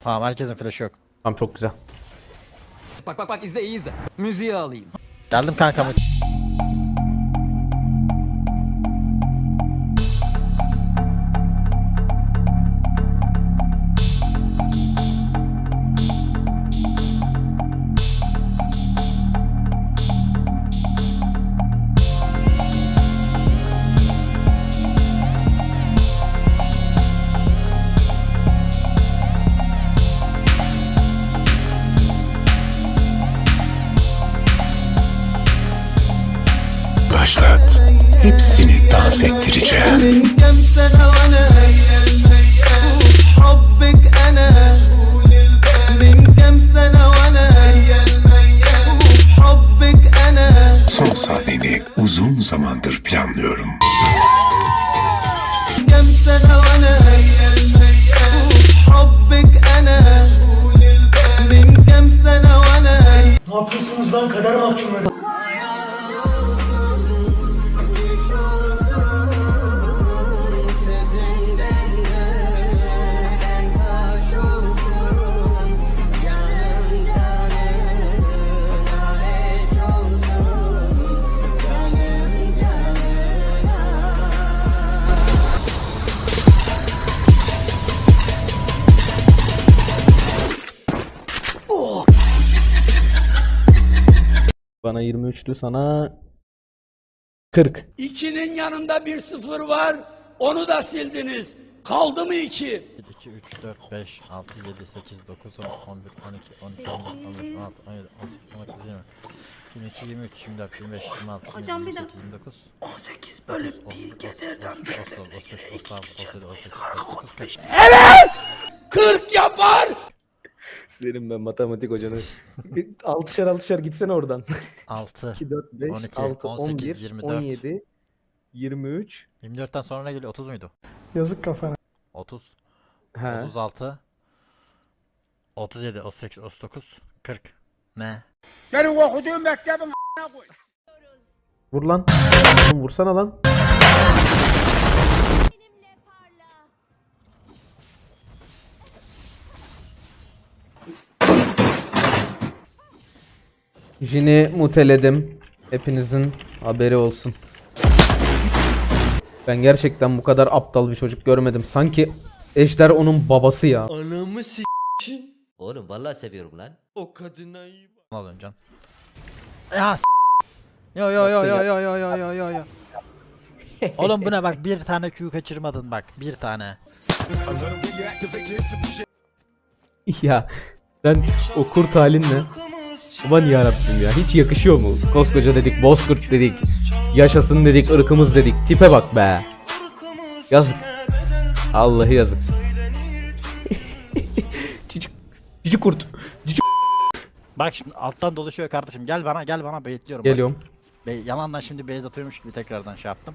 Tamam herkesin flash'ı yok. Tamam çok güzel. Bak bak bak izle iyi izle. Müziği alayım. Geldim kankam. başlat. Hepsini dans ettireceğim. Son sahneni uzun zamandır planlıyorum. كم سنة Bana 23'tü sana 40. 2'nin yanında bir sıfır var. Onu da sildiniz. Kaldı mı 2? 2, 3, 4, 5, 6, 7, 8, 9, 10, 11, 12, 13, 14, 15, 16, 17, 18, 19, 20. 22, 23, 24, 25, 26, 27, Hocam bir 28, 29. 18 bölüm bir kederden 35, 36, 37, 38, 39, 40. 40 yapar. Senin ben matematik hocanı. altışar altışar gitsene oradan. 6. 2, 4, 5, 12, 6, 18, 11, 24. 17, 23. 24'ten sonra ne geliyor? 30 muydu? Yazık kafana. 30, He. 36, 37, 38, 39, 40. Ne? Benim okuduğum mektebin Vur lan. Oğlum vursana lan. Jini muteledim. Hepinizin haberi olsun. Ben gerçekten bu kadar aptal bir çocuk görmedim. Sanki Ejder onun babası ya. Anamı s***. Oğlum vallahi seviyorum lan. O kadına iyi bak. Ne alıyorsun can? Ya s- Yo yo yo yo yo yo yo yo yo yo. Oğlum bu ne bak bir tane Q kaçırmadın bak bir tane. ya sen o kurt halinle Aman yarabbim ya hiç yakışıyor mu? Koskoca dedik, bozkurt dedik, yaşasın dedik, ırkımız dedik. Tipe bak be. Yazık. Allah'ı yazık. cici, cici kurt. Cici Bak şimdi alttan dolaşıyor kardeşim gel bana gel bana bekliyorum. Geliyorum. Bak, be- yalandan şimdi base atıyormuş gibi tekrardan şey yaptım.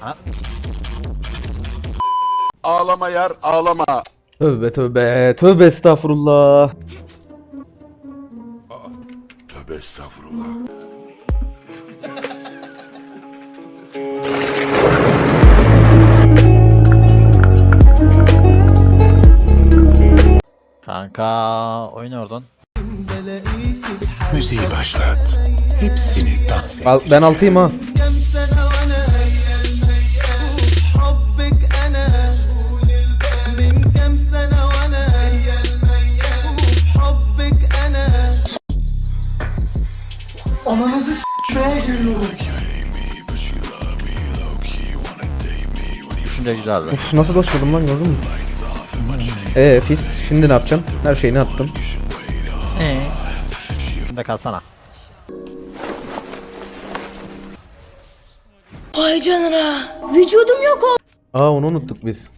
Ha, Ağlama yar ağlama. Tövbe tövbe. Tövbe estağfurullah. Estağfurullah. kanka oyna oradan. Müziği başlat. Hepsini dans ettireceğim. ben altıyım ha. Düşünce güzeldi. Uf, nasıl doşladım lan gördün mü? Eee Fis şimdi ne yapacağım? Her şeyini attım. Eee. Şimdi kalsana. Vay canına. Vücudum yok oldu. Aa onu unuttuk biz.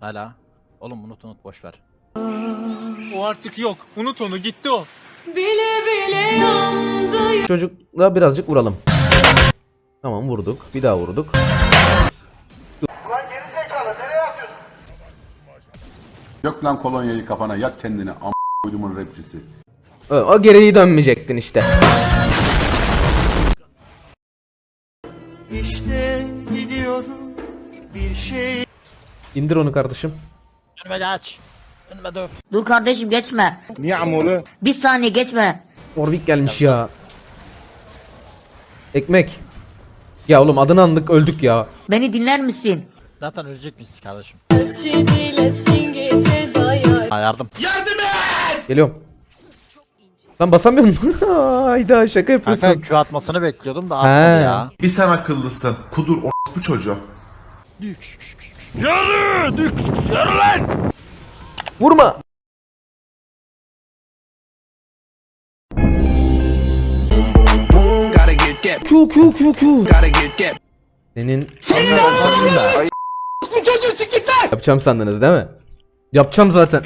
Hala. Oğlum unut unut boş ver. O artık yok. Unut onu gitti o. Bile bile yandı. Çocukla birazcık vuralım. Tamam vurduk. Bir daha vurduk. Dök lan kolonyayı kafana yak kendini am koydumun rapçisi. O, o gereği dönmeyecektin işte. İşte gidiyorum. Bir şey İndir onu kardeşim. Önüme geç. Önüme dur. Dur kardeşim geçme. Niye amolu? Bir saniye geçme. Warwick gelmiş ya. Ekmek. Ya oğlum adını andık öldük ya. Beni dinler misin? Zaten ölecek miyiz kardeşim? Ha, yardım. Geliyorum. Lan basamıyorum. Hayda şaka yapıyorsun. Kanka Q atmasını bekliyordum da He. atmadı ya. Bir sen akıllısın. Kudur bu çocuğu. Vurma. Q Q Q Q. Senin Yapacağım sandınız değil mi? Yapacağım zaten.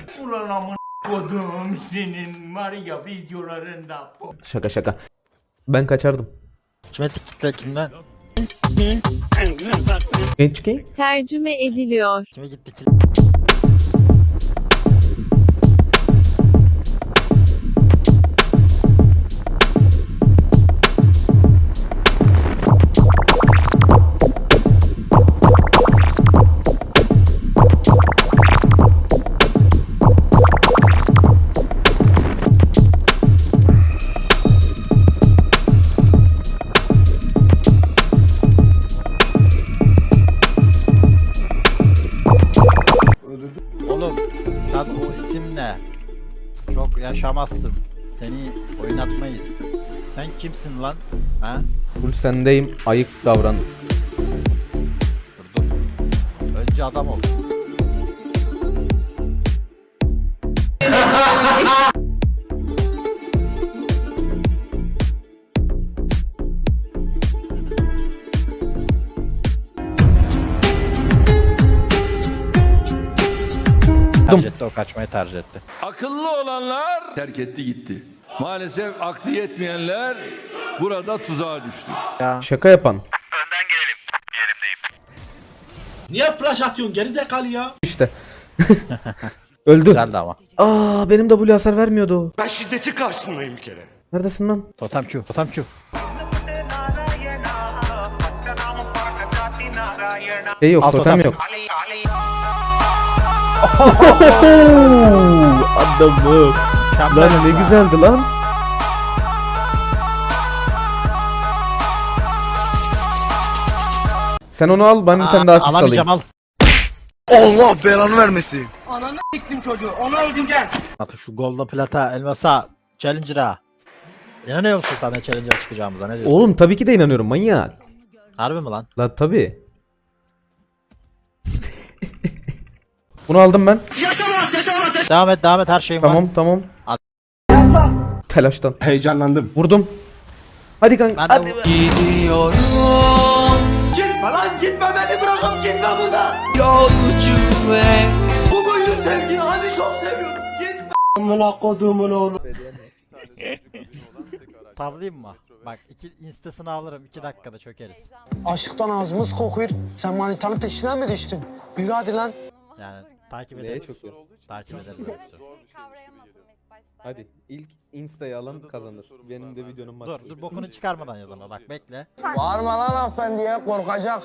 Kodum senin var ya videolarında. Şaka şaka. Ben kaçardım. Kime kitle kimden? Genç ki. Tercüme ediliyor. Kime gitti ki? Yaşamazsın. Seni oynatmayız. Sen kimsin lan? Ha? Full sendeyim. Ayık davran. Dur dur. Önce adam ol. O kaçmayı tercih etti. Akıllı olanlar terk etti gitti. Maalesef aklı yetmeyenler burada tuzağa düştü. Şaka yapan. Niye flash atıyorsun gerizekalı ya? İşte. Öldü. Güzeldi ama. Aa benim W hasar vermiyordu. Ben şiddeti karşısındayım bir kere. Neredesin lan? Totem Q, totem Q. Şey yok, Alt totem totem. yok. Adamım. Lan ne güzeldi lan. Sen onu al, ben bir tane daha asist alayım. Alamayacağım al. Allah belanı vermesin. Artık şu golda plata elmasa challenger'a. İnanıyor musun sana challenger'a çıkacağımıza ne diyorsun? Oğlum tabii ki de inanıyorum manyak. Harbi mi lan? La tabii. Bunu aldım ben. Devam et devam et her şeyim var. Tamam tamam. Al. Telaştan. Heyecanlandım. Vurdum. Hadi kanka. Ben de Hadi. bu- Gitme lan gitme beni bırakıp gitme burada. Yolcu et. Bu muydu sevgi? Hani çok seviyorum. Gitme. Amına kodumun oğlu. Tavlayayım mı? Bak iki instasını alırım iki dakikada çökeriz. Aşktan ağzımız kokuyor. Sen manitanın peşine mi düştün? Yürü hadi lan. Yani takip ederiz. Takip ederiz. evet, dur. Hadi ilk insta'yı alan kazanır. Benim de videonun Dur dur bokunu çıkarmadan yaz ama bak bekle. Bağırma lan hanımefendiye korkacak.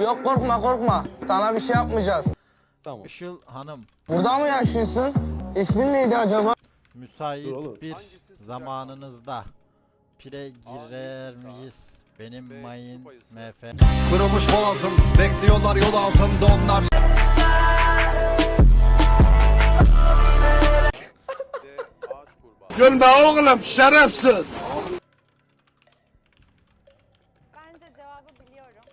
Yok korkma korkma. Sana bir şey yapmayacağız. Tamam. Işıl Hanım Burada mı yaşıyorsun? İsmin neydi acaba? müsait Dur oğlum. bir zamanınızda pire girer miyiz? Benim mayın MF. Kırılmış boğazım. Bekliyorlar yol altında onlar. Gülme oğlum şerefsiz. Bence cevabı biliyorum.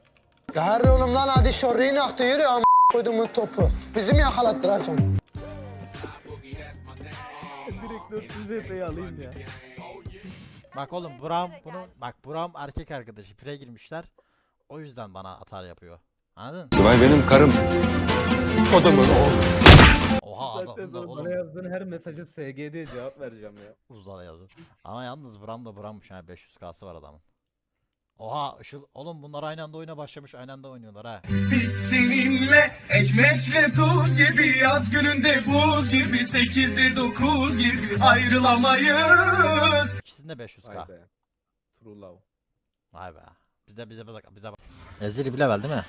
Gel oğlum lan hadi şorriyin aktı yürü am koydumun topu. Bizi mi yakalattıracağım? Bak oğlum Buram bunu bak Buram erkek arkadaşı pire girmişler. O yüzden bana atar yapıyor. Anladın? Vay benim karım. Kodumun Oha adam da oğlum yazdığın her mesajı SG'de cevap vereceğim ya. uzara yazın. Ama yalnız Buram da Buram'mış ha 500k'sı var adamın. Oha Işıl oğlum bunlar aynı anda oyuna başlamış aynı anda oynuyorlar ha. Biz seninle ekmekle tuz gibi yaz gününde buz gibi sekizli dokuz gibi ayrılamayız. İkisinde 500k. Vay be. True love. Vay be. Bize bize bize bize bak. Ezili bile değil mi?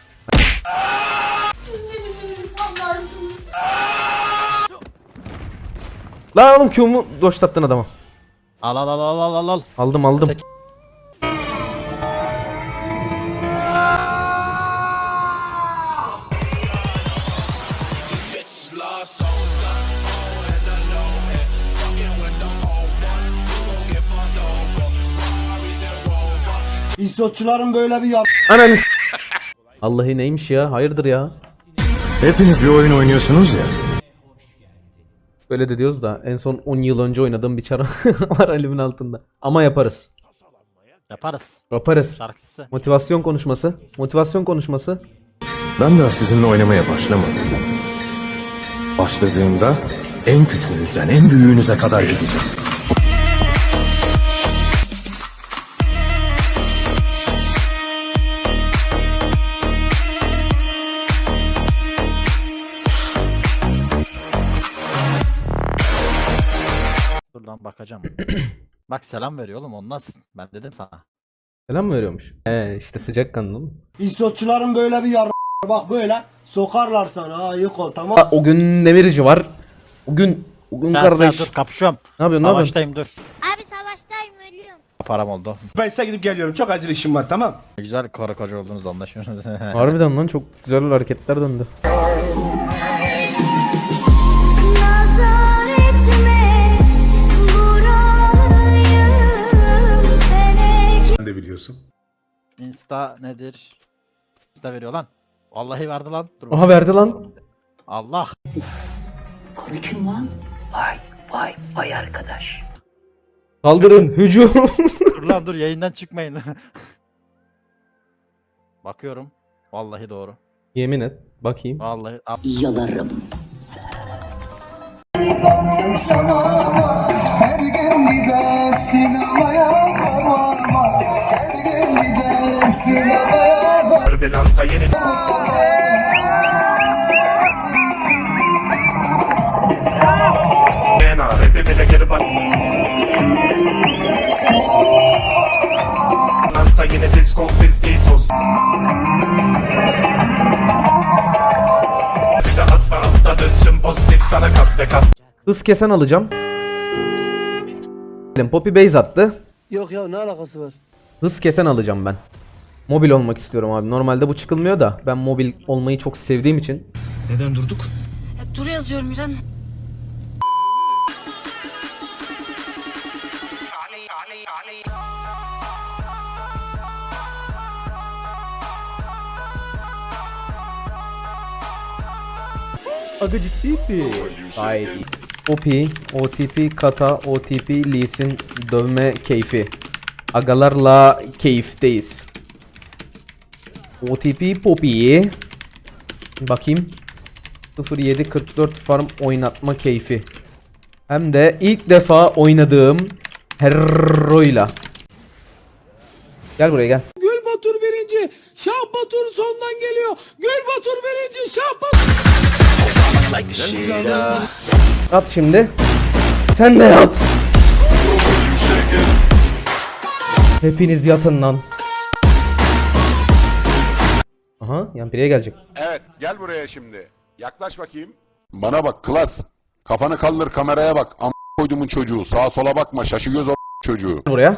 Lan oğlum Q'mu doşlattın adama. Al al al al al al al. Aldım aldım. Tek- İstotçuların böyle bir yap. Ananı s- Vallahi neymiş ya? Hayırdır ya? Hepiniz bir oyun oynuyorsunuz ya. Böyle de diyoruz da en son 10 yıl önce oynadığım bir çara var elimin altında. Ama yaparız. Yaparız. Yaparız. Şarkısı. Motivasyon konuşması. Motivasyon konuşması. Ben daha sizinle oynamaya başlamadım. Başladığımda en küçüğünüzden en büyüğünüze kadar gideceğim. Dur lan bakacağım. Bak selam veriyor oğlum olmaz. Ben dedim sana. Selam mı veriyormuş? Ee işte sıcak kanlı. İstotçuların böyle bir yar. Bak böyle sokarlar sana ha yık ol tamam. Ha, o gün demirci var. O gün o gün Sen, kardeş. sen dur kapışıyorum. Ne yapıyorsun? Ne yapıyorsun? Savaştayım dur. Abi savaştayım ölüyorum. Param oldu. Ben size gidip geliyorum çok acil işim var tamam. Güzel karı koca olduğunuz anlaşıyoruz. Harbiden lan çok güzel hareketler döndü. Insta nedir? Insta veriyor lan. Vallahi verdi lan. Dur Aha verdi lan. Allah. Kaldırın hücum. Dur lan dur yayından çıkmayın. Bakıyorum. Vallahi doğru. Yemin et. Bakayım. Vallahi. Al. Sinemaya Hız kesen alacağım. Poppy base attı. Yok ya ne alakası var? Hız kesen alacağım ben. Mobil olmak istiyorum abi. Normalde bu çıkılmıyor da ben mobil olmayı çok sevdiğim için. Dur yazıyorum İren. Aga ciddiysin. Gayet iyi. OP, OTP, kata, OTP, Lee'sin dövme keyfi. Agalarla keyifteyiz. OTP Poppy. Bakayım. 0744 farm oynatma keyfi. Hem de ilk defa oynadığım Herro'yla. Gel buraya gel. Gül Batur birinci. Şah Batur sondan geliyor. Gül Batur birinci. Şah Batur. At şimdi. Sen de yat. Hepiniz yatın lan. Aha, Yampiri'ye gelecek. Evet gel buraya şimdi. Yaklaş bakayım. Bana bak klas. Kafanı kaldır kameraya bak. Am koydumun çocuğu. Sağa sola bakma. Şaşı göz o çocuğu. Buraya.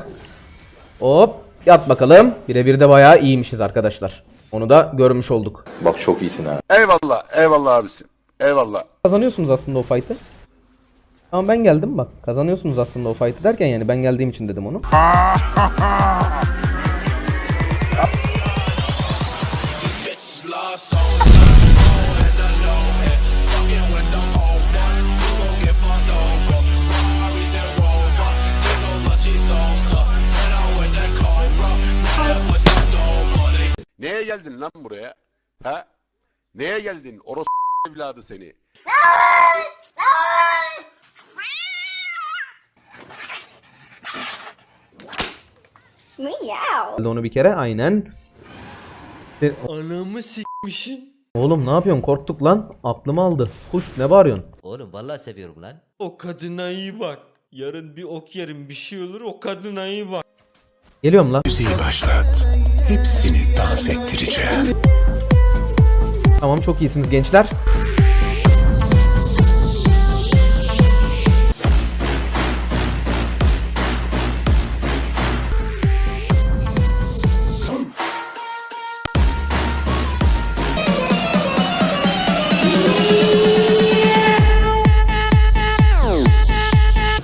Hop, yat bakalım. Birebir de bayağı iyiymişiz arkadaşlar. Onu da görmüş olduk. Bak çok iyisin ha. Eyvallah. Eyvallah abisin. Eyvallah. Kazanıyorsunuz aslında o fight'ı. Ama ben geldim bak. Kazanıyorsunuz aslında o fight'ı derken yani ben geldiğim için dedim onu. Neye geldin lan buraya? Ha? Neye geldin? Oros evladı seni. Geldi onu bir kere aynen. Anamı sikmişin. Oğlum ne yapıyorsun? Korktuk lan. Aklımı aldı. Kuş ne bağırıyorsun? Oğlum vallahi seviyorum lan. O kadına iyi bak. Yarın bir ok yerim bir şey olur o kadına iyi bak. Geliyorum lan. Müziği başlat. Hepsini dans ettireceğim. Tamam çok iyisiniz gençler.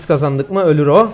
kazandık mı ölür o.